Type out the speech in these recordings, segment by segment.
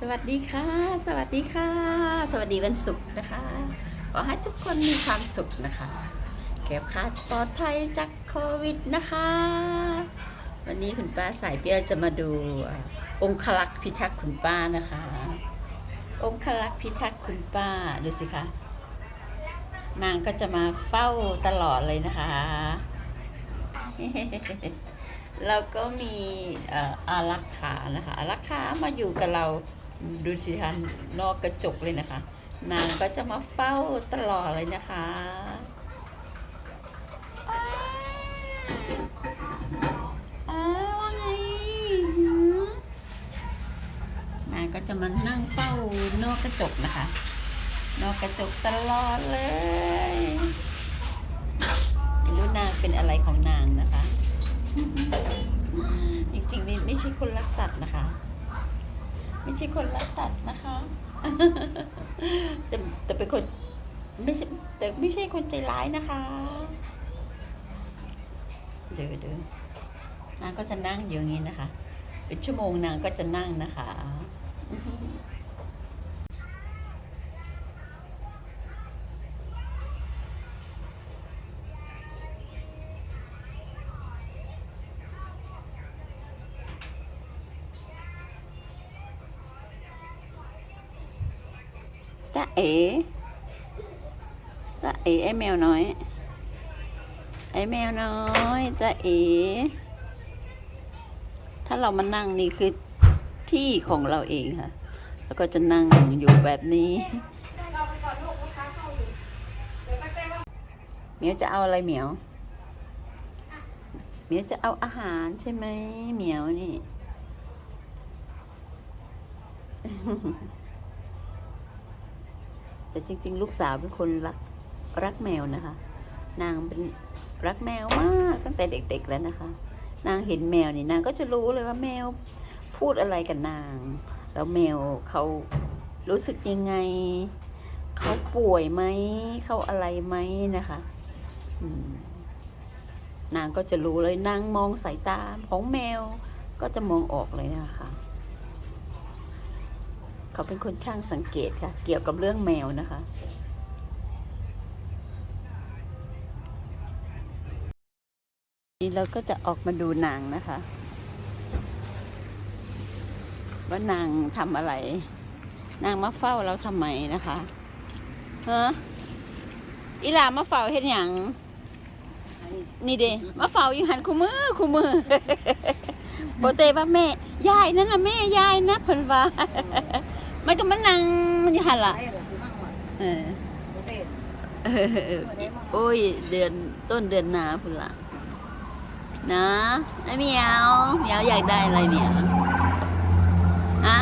สวัสดีค่ะ สวัสดีค่ะ สวัสดีวันศุกร์นะคะ ขอให้ทุกคนมีความสุขนะคะแก้วขาดปลอดภัยจากโควิดนะคะ วันนี้คุณป้าสายเปียจะมาดูอ่าองคลักษ์พิทักษ์คุณป้านะคะ องคลักษ์พิทักษ์คุณป้าดูสิคะนางก็จะมาเฝ้าตลอดเลยนะคะ แล้วก็มีอารักขานะคะอารักขามาอยู่กับเรา ดูสิคะนอกกระจกเลยนะคะ นางก็จะมาเฝ้าตลอดเลยนะคะนางก็จะมานั่งเฝ้านอกกระจกนะคะ นอกกระจกตลอดเลยไม่รู้นางเป็นอะไรของนางนะคะ จริงๆนี่ไม่ใช่คนรักสัตว์นะคะ ไม่ใช่คนรักสัตว์นะคะ แต่แต่เป็นคนไม่ใช่แต่ไม่ใช่คนใจร้ายนะคะ เดี๋ยวเดี๋ยวนางก็จะนั่งอยู่อย่างนี้นะคะ เป็นชั่วโมงนางก็จะนั่งนะคะ ตาเอ๋ตาเอ๋ไอแมวน้อย ไอแมวน้อยตาเอ๋ถ้าเรามานั่งนี่คือที่ของเราเองค่ะ แล้วก็จะนั่งอยู่แบบนี้เหมียวจะเอาอะไรเหมียวเหมียวจะเอาอาหารใช่ไหมเหมียวนี่ แต่จริง ๆ ลูกสาวเป็นคนรักรักแมวนะคะ นางเป็นรักแมวมากตั้งแต่เด็กๆแล้วนะคะ นางเห็นแมวนี่นางก็จะรู้เลยว่าแมวพูดอะไรกับนาง แล้วแมวเขารู้สึกยังไง เขาป่วยไหมเขาอะไรไหมนะคะนางก็จะรู้เลยนางมองสายตาของแมวก็จะมองออกเลยนะคะ เขาเป็นคนช่างสังเกตค่ะ เกี่ยวกับเรื่องแมวนะคะ นี่เราก็จะออกมาดูนางนะคะ ว่านางทำอะไร นางมาเฝ้าเราทำไมนะคะฮะอีลามาเฝ้าเห็นอย่างนี่เดมาเฝ้าอยู่หันคู่มือคู่มือโบเตว่าแม่ ยายนั่นน่ะแม่ยายนะเพิ่นว่า มันก็มานั่งมันอยู่หันล่ะไปเหรอซื้อมากกว่าเออประเทศเออโอ้ย เดือนต้นเดือนหนาพุ่นละนะไอ้เหมียวเหมียวอยากได้อะไรเหมียวฮะ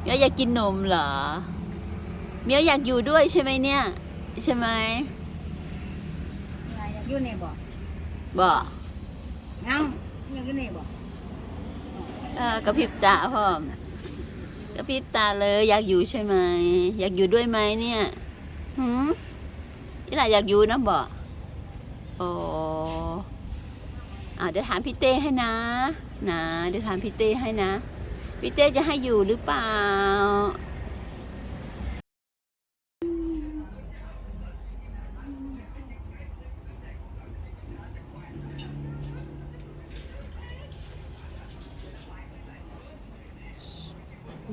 เหมียวอยากกินนมเหรอเหมียวอยากอยู่ด้วยใช่ไหมเนี่ย ใช่ไหมอะไรยังอยู่นี่บ่บอกยังยังอยู่นี่บ่เออกระพริบตาพ่อม กระพริบตาเลย อยากอยู่ใช่ไหม อยากอยู่ด้วยไหมเนี่ยหืมนี่แหละอยากอยู่นะบอกโอ้อ่าเดี๋ยวถามพี่เต้ให้นะ นะ เดี๋ยวถามพี่เต้ให้นะ พี่เต้จะให้อยู่หรือเปล่า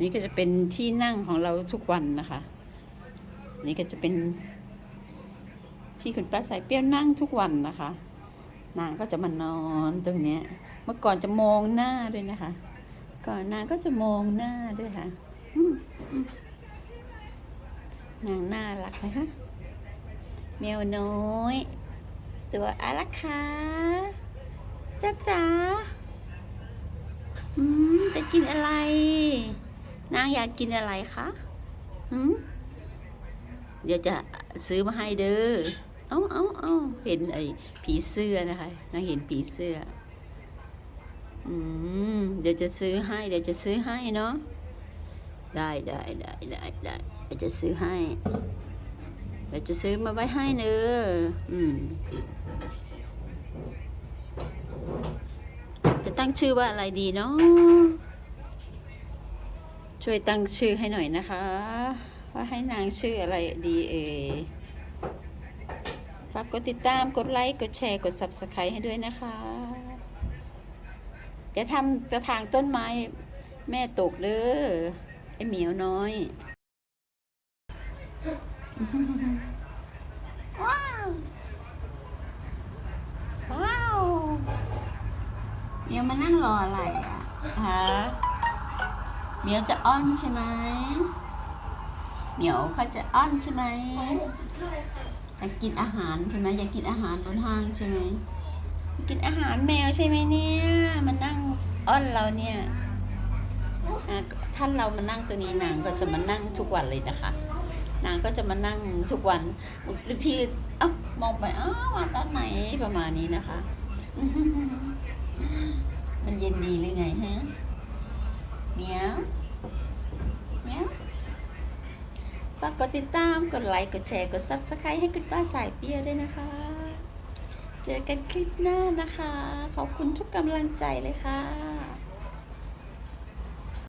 นี่ก็จะเป็นที่นั่งของเราทุกวันนะคะ นี่ก็จะเป็น ที่คุณป้าสายเปรี้ยวนั่งทุกวันนะคะ นางก็จะมานอนตรงเนี้ย เมื่อก่อนจะมองหน้าด้วยนะคะ ก่อนนางก็จะมองหน้าด้วยค่ะนางน่ารักนะคะแมวน้อย ตัวอารักขาจ้าจ๋าอืมจะกินอะไร นางอยากกินอะไรคะหืมเดี๋ยวจะซื้อมาให้เด้อ เอาเอาเอาเห็นไอ้ผีเสื้อนะคะ นางเห็นผีเสื้อ อืม เดี๋ยวจะซื้อให้ เดี๋ยวจะซื้อให้เนาะ ได้ได้ได้ได้ได้เดี๋ยวจะซื้อให้ เดี๋ยวจะซื้อมาไว้ให้เนออืม จะตั้งชื่อว่าอะไรดีเนาะ ช่วยตั้งชื่อให้หน่อยนะคะ ว่าให้นางชื่ออะไรดีเอ่ยฝากกดติดตามกดไลค์กดแชร์กด subscribe ให้ด้วยนะคะอย่าทำกระถางต้นไม้แม่ตกเด้อไอเหมียวน้อย ว้าว ว้าวเหมียวมานั่งรออะไรอะฮะ เหมียวจะอ้อนใช่ไหมเหมียวเขาจะอ้อนใช่ไหมอยากกินอาหารใช่ไหมอยากกินอาหารบนห้างใช่ไหมกินอาหารแมวใช่ไหมเนี่ย มันนั่งอ้อนเราเนี่ยท่านเรามานั่งตัวนี้นางก็จะมานั่งทุกวันเลยนะคะ นางก็จะมานั่งทุกวันบางทีเอ้ามองไปอ้าวมาตอนไหนประมาณนี้นะคะ มันเย็นดีหรือไงฮะ เหมียเหมียฝากกดติดตาม กดไลค์ กดแชร์ กด subscribe ให้คุณป้าสายเปี้ยวด้วยนะคะ เจอกันคลิปหน้านะคะ ขอบคุณทุกกำลังใจเลยค่ะ